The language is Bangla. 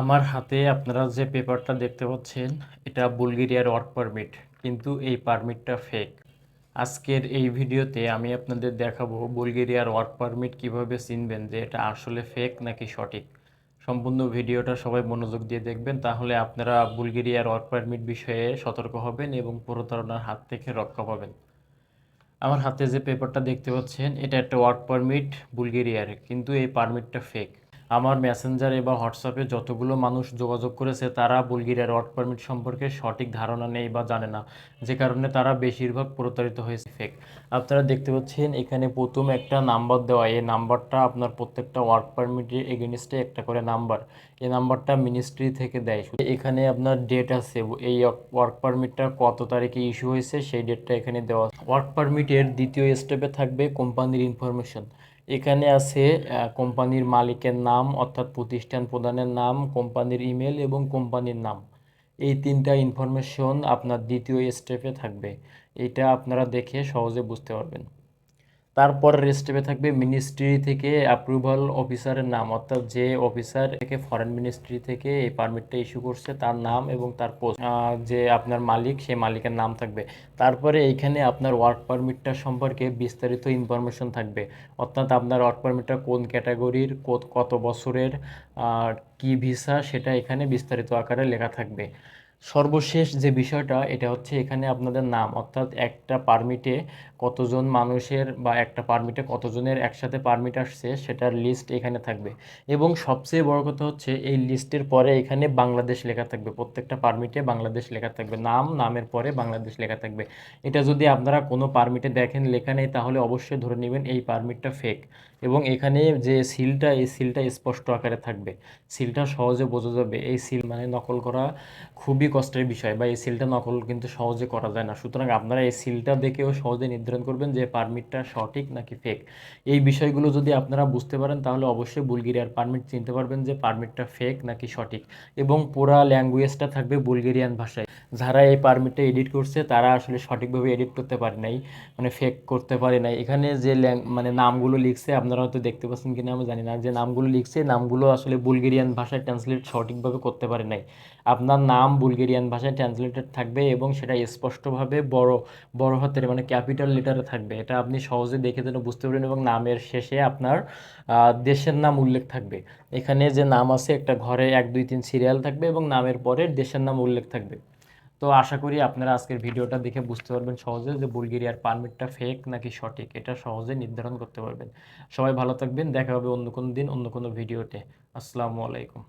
আমার হাতে আপনারা যে পেপারটা দেখতে পাচ্ছেন, এটা বুলগেরিয়ার ওয়ার্ক পারমিট, কিন্তু এই পারমিটটা ফেক আজকের এই ভিডিওতে আমি আপনাদের দেখাবো বুলগেরিয়ার ওয়ার্ক পারমিট কীভাবে চিনবেন যে এটা আসলে ফেক নাকি সঠিক। সম্পূর্ণ ভিডিওটা সবাই মনোযোগ দিয়ে দেখবেন, তাহলে আপনারা বুলগেরিয়ার ওয়ার্ক পারমিট বিষয়ে সতর্ক হবেন এবং প্রতারণার হাত থেকে রক্ষা পাবেন। আমার হাতে যে পেপারটা দেখতে পাচ্ছেন, এটা একটা ওয়ার্ক পারমিট বুলগেরিয়ার, কিন্তু এই পারমিটটা ফেক আমার মেসেঞ্জারে বা হোয়াটসঅ্যাপে যতগুলো মানুষ যোগাযোগ করেছে, তারা বুলগেরিয়ার ওয়ার্ক পারমিট সম্পর্কে সঠিক ধারণা নেই বা জানে না। যে কারণে তারা বেশিরভাগ প্রতারিত হয়েছে। ফেক আপনারা দেখতে পাচ্ছেন, এখানে প্রথম একটা নাম্বার দেওয়া। এই নাম্বারটা আপনার প্রত্যেকটা ওয়ার্ক পারমিটের এগেনস্টে একটা করে নাম্বার এই নাম্বারটা মিনিস্ট্রি থেকে দেয়। এখানে আপনার ডেট আছে। এই ওয়ার্ক পারমিটটা কত তারিখে ইস্যু হয়েছে, সেই ডেটটা এখানে দেওয়া ওয়ার্ক পারমিটের দ্বিতীয় স্টেপে থাকবে কোম্পানির ইনফরমেশন এখানে আছে কোম্পানির মালিকের নাম অর্থাৎ প্রতিষ্ঠান প্রধানের নাম, কোম্পানির ইমেল এবং কোম্পানির নাম। এই তিনটা ইনফরমেশন আপনার দ্বিতীয় স্টেপে থাকবে। এটা আপনারা দেখে সহজে বুঝতে পারবেন। তারপরের স্টেপে থাকবে মিনিস্ট্রি থেকে অ্যাপ্রুভাল অফিসারের নাম, অর্থাৎ যে অফিসার থেকে ফরেন মিনিস্ট্রি থেকে এই পারমিটটা ইস্যু করছে, তার নাম এবং তার পোস্ট যে আপনার মালিক, সেই মালিকের নাম থাকবে। তারপরে এইখানে আপনার ওয়ার্ক পারমিটটা সম্পর্কে বিস্তারিত ইনফরমেশন থাকবে। অর্থাৎ আপনার ওয়ার্ক পারমিটটা কোন ক্যাটাগরির কত বছরের কি ভিসা সেটা এখানে বিস্তারিত আকারে লেখা থাকবে। সর্বশেষ যে বিষয়টা, এটা হচ্ছে এখানে আপনাদের নাম। অর্থাৎ একটা পারমিটে কতজন মানুষের বা একটা পারমিটে কতজনের একসাথে পারমিট আসছে, সেটার লিস্ট এখানে থাকবে। এবং সবচেয়ে বড় কথা হচ্ছে, এই লিস্টের পরে এখানে বাংলাদেশ লেখা থাকবে। প্রত্যেকটা পারমিটে বাংলাদেশ লেখা থাকবে। নাম, নামের পরে বাংলাদেশ লেখা থাকবে। এটা যদি আপনারা কোনো পারমিটে দেখেন, লেখা নেই, তাহলে অবশ্যই ধরে নেবেন এই পারমিটটা ফেক এবং এখানে যে সিলটা এই সিলটা স্পষ্ট আকারে থাকবে। সিলটা সহজে বোঝা যাবে। এই সিল মানে নকল করা খুবই কষ্টের বিষয় বা এই সিলটা নকল কিন্তু সহজে করা যায় না। সুতরাং আপনারা এই সিলটা দেখেও সহজে নির্ধারণ করবেন যে পারমিটটা সঠিক নাকি ফেক এই বিষয়গুলো যদি আপনারা বুঝতে পারেন, তাহলে অবশ্যই বুলগেরিয়ার পারমিট চিনতে পারবেন যে পারমিটটা ফেক নাকি সঠিক। এবং পুরা ল্যাঙ্গুয়েজটা থাকবে বুলগেরিয়ান ভাষায়। যারা এই পারমিটটা এডিট করছে, তারা আসলে সঠিকভাবে এডিট করতে পারে নাই মানে ফেক করতে পারে নাই। এখানে যে মানে নামগুলো লিখছে, আপনারা হয়তো দেখতে পাচ্ছেন কিনা, আমি জানি না। যে নামগুলো লিখছে, নামগুলো আসলে বুলগেরিয়ান ভাষায় ট্রান্সলেট সঠিকভাবে করতে পারে নাই। আপনার নাম বুলগেরিয়ান ভাষায় ট্রান্সলেটেড থাকবে এবং সেটা স্পষ্টভাবে বড় বড় হাতের মানে ক্যাপিটাল লেটারে থাকবে। এটা আপনি সহজে দেখে যেন বুঝতে পারবেন এবং নামের শেষে আপনার দেশের নাম উল্লেখ থাকবে। এখানে যে নাম আছে, একটা ঘরে এক, দুই, তিন সিরিয়াল থাকবে এবং নামের পরে দেশের নাম উল্লেখ থাকবে। তো আশা করি আপনারা আজকের ভিডিওটা দেখে বুঝতে পারবেন সহজে যে বুলগেরিয়ার পারমিটটা ফেক নাকি সঠিক, এটা সহজে নির্ধারণ করতে পারবেন। সবাই ভালো থাকবেন, দেখা হবে অন্য কোনো দিন, অন্য কোনো ভিডিওতে। আসসালামু আলাইকুম।